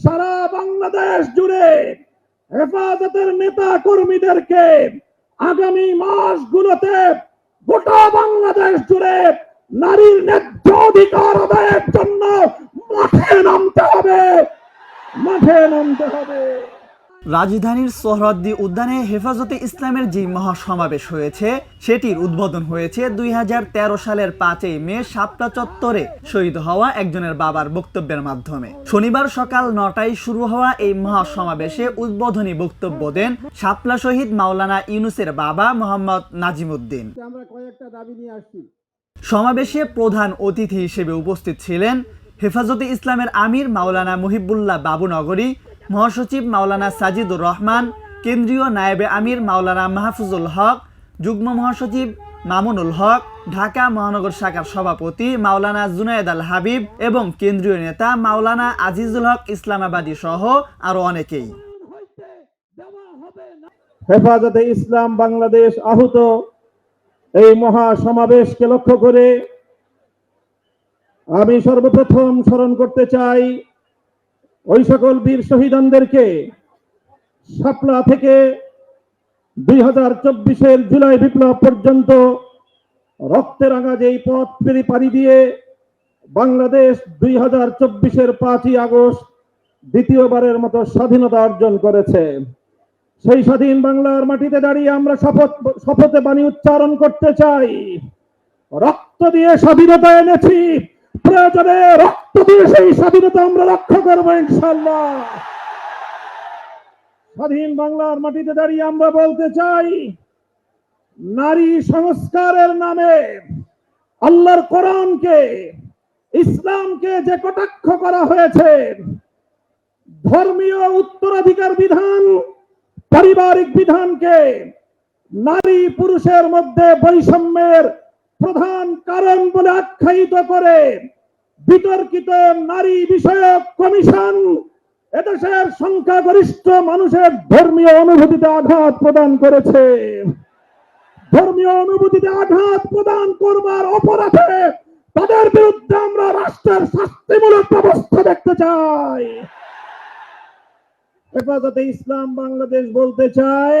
সারা বাংলাদেশ জুড়ে হেফাজতের নেতা কর্মীদেরকে আগামী মাসগুলোতে গোটা বাংলাদেশ জুড়ে নারীর ন্যায্য অধিকার আদায়ের জন্য মাঠে নামতে হবে। মাঠে নামতে হবে। রাজধানীর সোহরাদ্দি উদ্যানে হেফাজতে ইসলামের যে মহাসমাবেশ হয়েছে সেটির উদ্বোধন হয়েছে দুই সালের পাঁচই মে সাপটা চত্বরে শহীদ হওয়া একজনের বাবার বক্তব্যের মাধ্যমে। শনিবার সকাল নটায় শুরু হওয়া এই মহাসমাবেশে উদ্বোধনী বক্তব্য দেন শাপলা শহীদ মাওলানা ইউনুসের বাবা মোহাম্মদ নাজিমুদ্দিন। আমরা কয়েকটা দাবি নিয়ে আসছি। সমাবেশে প্রধান অতিথি হিসেবে উপস্থিত ছিলেন হেফাজতে ইসলামের আমির মাওলানা মুহিবুল্লাহ বাবুনগরী মহাসচিব মাওলানা সাজিদুর রহমান, কেন্দ্রীয় নায়েবে আমির মাওলানা মাহফুজুল হক, যুগ্ম মহাসচিব মামুনুল হক, ঢাকা মহানগর শাখার সভাপতি মাওলানা জুনায়েদ আল হাবিব এবং কেন্দ্রীয় নেতা মাওলানা আজিজুল হক ইসলামাবাদী সহ আরও অনেকেই। হেফাজতে ইসলাম বাংলাদেশ আহত এই মহা সমাবেশকে লক্ষ্য করে আমি সর্বপ্রথম স্মরণ করতে চাই ওই সকল বীর শহীদানদেরকে শাপলা থেকে দুই হাজার চব্বিশের জুলাই বিপ্লব পর্যন্ত রক্তে রাঙা যেই পথ পেরি পাড়ি দিয়ে বাংলাদেশ দুই হাজার চব্বিশের পাঁচই আগস্ট দ্বিতীয়বারের মতো স্বাধীনতা অর্জন করেছে। সেই স্বাধীন বাংলার মাটিতে দাঁড়িয়ে আমরা শপথ, শপথে বাণী উচ্চারণ করতে চাই। রক্ত দিয়ে স্বাধীনতা এনেছি। প্রয়োজনে রক্ত দিয়ে সেই স্বাধীনতা আমরা রক্ষা করব ইনশাল্লাহ স্বাধীন বাংলার মাটিতে দাঁড়িয়ে আমরা বলতে চাই, নারী সংস্কারের নামে আল্লাহর কোরআনকে, ইসলামকে যে কটাক্ষ করা হয়েছে, ধর্মীয় উত্তরাধিকার বিধান, পারিবারিক বিধানকে নারী পুরুষের মধ্যে বৈষম্যের প্রধান কারণ বলে আখ্যায়িত করে বিতর্কিত নারী বিষয়ক কমিশন। এদেশের সংখ্যাগরিষ্ঠ মানুষের ধর্মীয় অনুভূতিতে আঘাত প্রদান করেছে। ধর্মীয় অনুভূতিতে আঘাত প্রদান করবার অপরাধে তাদের বিরুদ্ধে আমরা রাষ্ট্রের শাস্তিমূলক ব্যবস্থা দেখতে চাই। হেফাজতে ইসলাম বাংলাদেশ বলতে চায়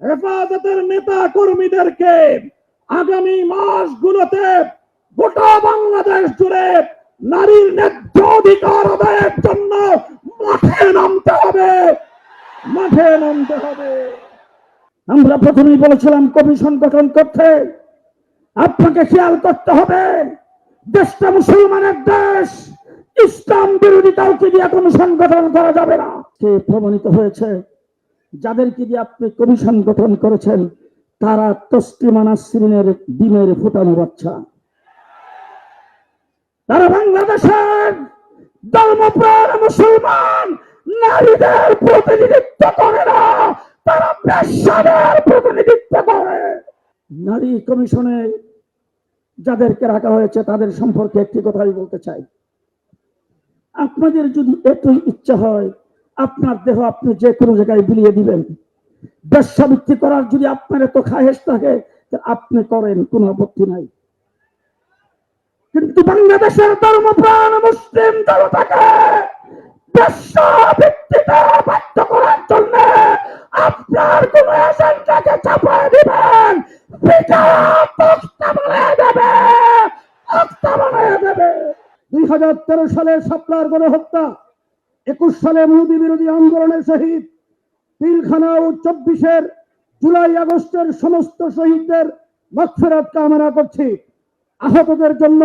হেফাজতের নেতা কর্মীদেরকে আগামী মাসগুলোতে গোটা বাংলাদেশ জুড়ে নারীর ন্যায্য অধিকার আদায়ের জন্য মাঠে নামতে হবে। মাঠে নামতে হবে। আমরা প্রথমেই বলেছিলাম কমিশন গঠন করতে। আপনাকে খেয়াল করতে হবে, দেশটা মুসলমানের দেশ। ইসলাম বিরোধী কাউকে দিয়ে কোনো সংগঠন করা যাবে না। প্রমাণিত হয়েছে? যাদেরকে দিয়ে আপনি কমিশন গঠন করেছেন, তারা তসলিমানা সিরিনের ডিমের ফুটানো বাচ্চা। তারা বাংলাদেশের ধর্মপ্রাণ মুসলমান, নারীদের প্রতিনিধিত্ব করে না, তারা প্রতিনিধিত্ব করে। নারী কমিশনে যাদেরকে রাখা হয়েছে, তাদের সম্পর্কে একটি কথাই বলতে চাই। আপনাদের যদি এতই ইচ্ছা হয় আপনার দেহ আপনি যে কোনো জায়গায় বিলিয়ে দিবেন। বেশ্যাবৃত্তি করার যদি আপনার এত খাহেস থাকে আপনি করেন, কোনো আপত্তি নাই। কিন্তু বাংলাদেশের ধর্মপ্রাণ মুসলিম জনতাকে বেশ্যাবৃত্তিতে বাধ্য করার জন্য আপনার কোন এজেন্ডাকে দিবেন। দেবে দুই হাজার তেরো সালে সাপলার গণহত্যা একুশ সালে মোদী বিরোধী আন্দোলনের শহীদ পিলখানা ও চব্বিশের জুলাই, আগস্টের সমস্ত শহীদদের মকফেরত কামনা করছি। আহতদের জন্য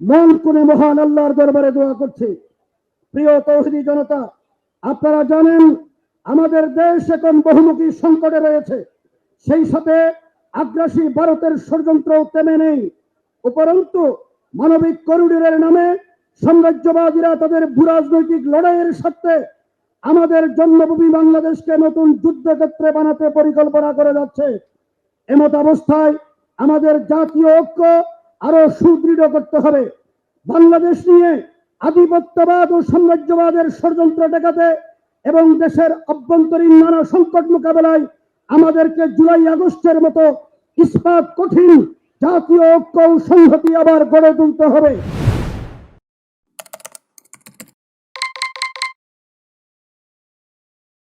মন করে মহান আল্লাহর দরবারে দোয়া করছি। প্রিয় তৌহিদি জনতা, আপনারা জানেন আমাদের দেশ এখন বহুমুখী সংকটে রয়েছে। সেই সাথে আগ্রাসী ভারতের ষড়যন্ত্র তেমে নেই। উপরন্তু মানবিক করিডোরের নামে সাম্রাজ্যবাদীরা তাদের ভূরাজনৈতিক লড়াইয়ের স্বার্থে আমাদের জন্মভূমি বাংলাদেশকে নতুন যুদ্ধক্ষেত্রে বানাতে পরিকল্পনা করে যাচ্ছে। এমত অবস্থায় আমাদের জাতীয় ঐক্য আরও সুদৃঢ় করতে হবে। বাংলাদেশ নিয়ে আধিপত্যবাদ ও সাম্রাজ্যবাদের ষড়যন্ত্র ঠেকাতে এবং দেশের অভ্যন্তরীণ নানা সংকট মোকাবেলায় আমাদেরকে জুলাই আগস্টের মতো ইস্পাত কঠিন জাতীয় ঐক্য সংহতি আবার গড়ে তুলতে হবে।